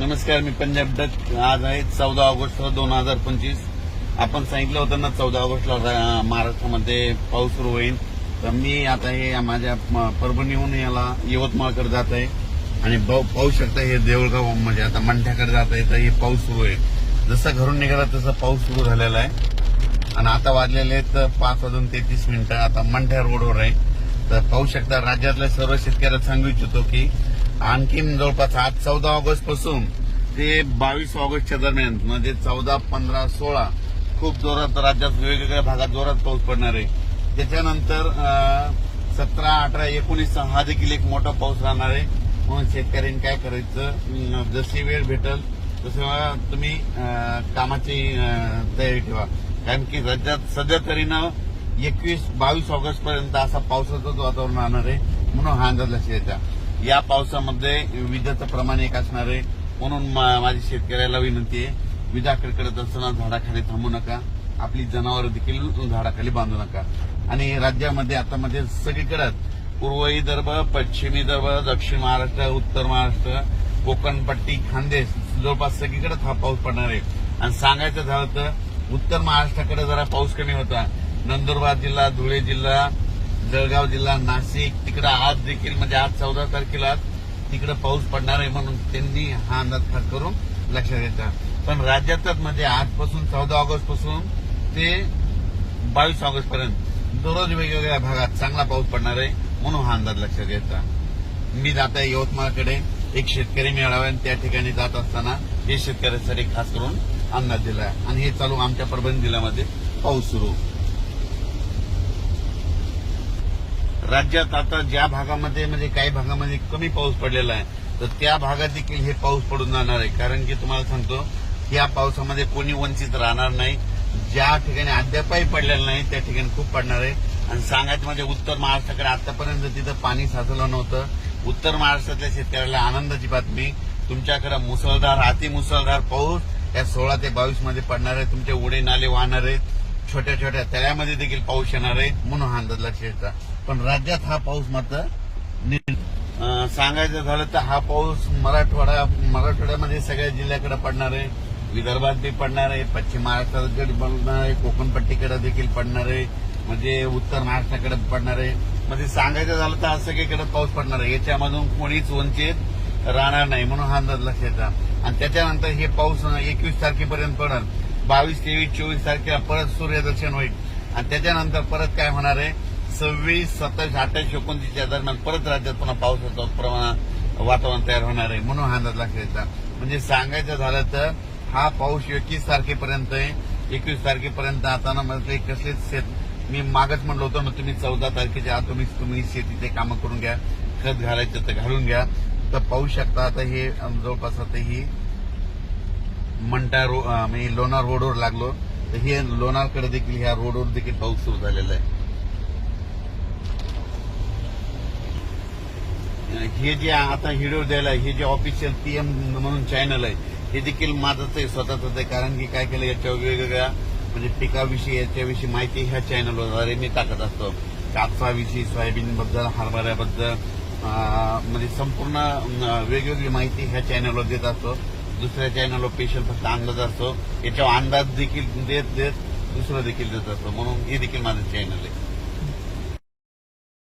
नमस्कार मी पंजाब दत्त. आज आहे चौदा ऑगस्ट दोन हजार पंचवीस. आपण सांगितलं होतं ना चौदा ऑगस्टला महाराष्ट्रामध्ये पाऊस सुरू होईल. तर मी आता हे माझ्या म- परभणीहून याला यवतमाळकडे जात आहे. आणि पाऊ- पाहू शकता हे देऊळगाव म्हणजे आता मंठ्याकडे जात आहे तर हे पाऊस सुरू आहे. जसं घरून निघाला तसं पाऊस सुरू झालेला आहे. आणि आता वाजलेले आहेत पाच वाजून तेहतीस मिनिटं. आता मंठ्या रोडवर आहे. तर पाहू शकता राज्यातल्या सर्व शेतकऱ्याला सांगू इच्छितो की आणखीन जवळपास आज चौदा ऑगस्टपासून ते बावीस ऑगस्टच्या दरम्यान म्हणजे चौदा पंधरा सोळा खूप जोरात राज्यात वेगवेगळ्या भागात जोरात पाऊस पडणार आहे. त्याच्यानंतर सतरा अठरा एकोणीस हा देखील एक मोठा पाऊस राहणार आहे. म्हणून शेतकऱ्यांनी काय करायचं? जशी वेळ भेटल तसं तुम्ही कामाची तयारी ठेवा. कारण की राज्यात सध्या तरी ना एकवीस बावीस ऑगस्ट पर्यंत असा पावसाचंच वातावरण राहणार आहे. म्हणून हा अंदाज लक्षात येता. या पावसामध्ये विजेचं प्रमाण एक असणार आहे. म्हणून मा- माझी शेतकऱ्याला विनंती आहे विजा कडकडत असताना झाडाखाली थांबू नका. आपली जनावरं देखील झाडाखाली बांधू नका. आणि राज्यामध्ये आता मध्ये सगळीकडे पूर्व विदर्भ पश्चिम विदर्भ दक्षिण महाराष्ट्र उत्तर महाराष्ट्र कोकणपट्टी खानदेश जवळपास सगळीकडेच हा पाऊस पडणार आहे. आणि सांगायचं झालं तर उत्तर महाराष्ट्राकडे जरा पाऊस कमी होता. नंदुरबार जिल्हा धुळे जिल्हा जळगाव जिल्हा नाशिक तिकडं आज देखील म्हणजे आज चौदा तारखेला तिकडे पाऊस पडणार आहे म्हणून त्यांनी हा अंदाज खास करून लक्षात घ्यायचा पण राज्यातच म्हणजे आजपासून चौदा ऑगस्टपासून ते बावीस ऑगस्ट पर्यंत दररोज वेगवेगळ्या भागात चांगला पाऊस पडणार आहे म्हणून हा अंदाज लक्षात घ्यायचा मी जात आहे यवतमाळकडे. एक शेतकरी मेळावा आणि त्या ठिकाणी जात असताना हे शेतकऱ्यांसाठी खास करून अंदाज दिला आहे. आणि हे चालू आमच्या परभणी जिल्ह्यामध्ये पाऊस सुरू. राज्यात आता ज्या भागामध्ये म्हणजे काही भागामध्ये कमी पाऊस पडलेला आहे तर त्या भागात देखील हे पाऊस पडून जाणार आहे. कारण की तुम्हाला सांगतो या पावसामध्ये कोणी वंचित राहणार नाही. ज्या ठिकाणी अद्यापही पडलेलं नाही त्या ठिकाणी खूप पडणार आहे. आणि सांगायचं म्हणजे उत्तर महाराष्ट्राकडे आतापर्यंत तिथं पाणी साचलं नव्हतं. उत्तर महाराष्ट्रातल्या शेतकऱ्याला आनंदाची बातमी. तुमच्याकडे मुसळधार अति मुसळधार पाऊस या सोळा ते बावीसमध्ये पडणार आहे. तुमचे उडे नाले वाहणार आहेत. छोट्या छोट्या तळ्यामध्ये देखील पाऊस येणार आहे. म्हणून हा अंदाज लक्षात येतात पण राज्यात हा पाऊस मात्र सांगायचं झालं तर हा पाऊस मराठवाडा मराठवाड्यामध्ये सगळ्या जिल्ह्याकडे पडणार आहे. विदर्भात बी पडणार आहे. पश्चिम महाराष्ट्राकडे पडणार आहे. कोकणपट्टीकडे देखील पडणार आहे. म्हणजे उत्तर महाराष्ट्राकडे पडणार आहे. म्हणजे सांगायचं झालं तर आज सगळीकडे पाऊस पडणार आहे. याच्यामधून कोणीच वंचित राहणार नाही. म्हणून हा अंदाज लक्षात आणि त्याच्यानंतर हे पाऊस एकवीस तारखेपर्यंत पडेल. बावीस तेवीस चोवीस तारखेला परत सूर्यदर्शन होईल. आणि त्याच्यानंतर परत काय होणार आहे? सव्वीस सत्तावीस अठ्ठावीस एकोणतीसच्या दरम्यान परत राज्यात पुन्हा पावसाचं प्रमाण वातावरण तयार होणार आहे म्हणून हा अंदाज लक्षात म्हणजे सांगायचं झालं तर हा पाऊस एकवीस तारखेपर्यंत आहे. एकवीस तारखेपर्यंत आता ना म्हणजे कसलेच शेत मी मागच म्हणलं होतं ना तुम्ही चौदा तारखेच्या आत तुम्ही तुम्ही शेतीचे कामं करून घ्या खत घालायचं तर घालून घ्या. तर पाहू शकता आता हे जवळपास आता ही मंटा रो मी लोणार रोडवर लागलो. तर हे लोणारकडे देखील ह्या रोडवर देखील पाऊस सुरू झालेला आहे. हे जे आता व्हिडिओ द्यायला हे जे ऑफिशियल पीएम म्हणून चॅनल आहे हे देखील माझंच आहे स्वतःच आहे. कारण की काय केलं याच्या वेगवेगळ्या म्हणजे पिकाविषयी याच्याविषयी माहिती ह्या चॅनलद्वारे मी टाकत असतो. कापसाविषयी सोयाबीनबद्दल हरभऱ्याबद्दल म्हणजे संपूर्ण वेगवेगळी माहिती ह्या चॅनलवर देत असतो. दुसऱ्या चॅनलवर पेशल फक्त अंदाज असतो. याच्यावर अंदाज देखील देत देत दुसरं देखील देत असतो. म्हणून हे देखील माझं चॅनल आहे.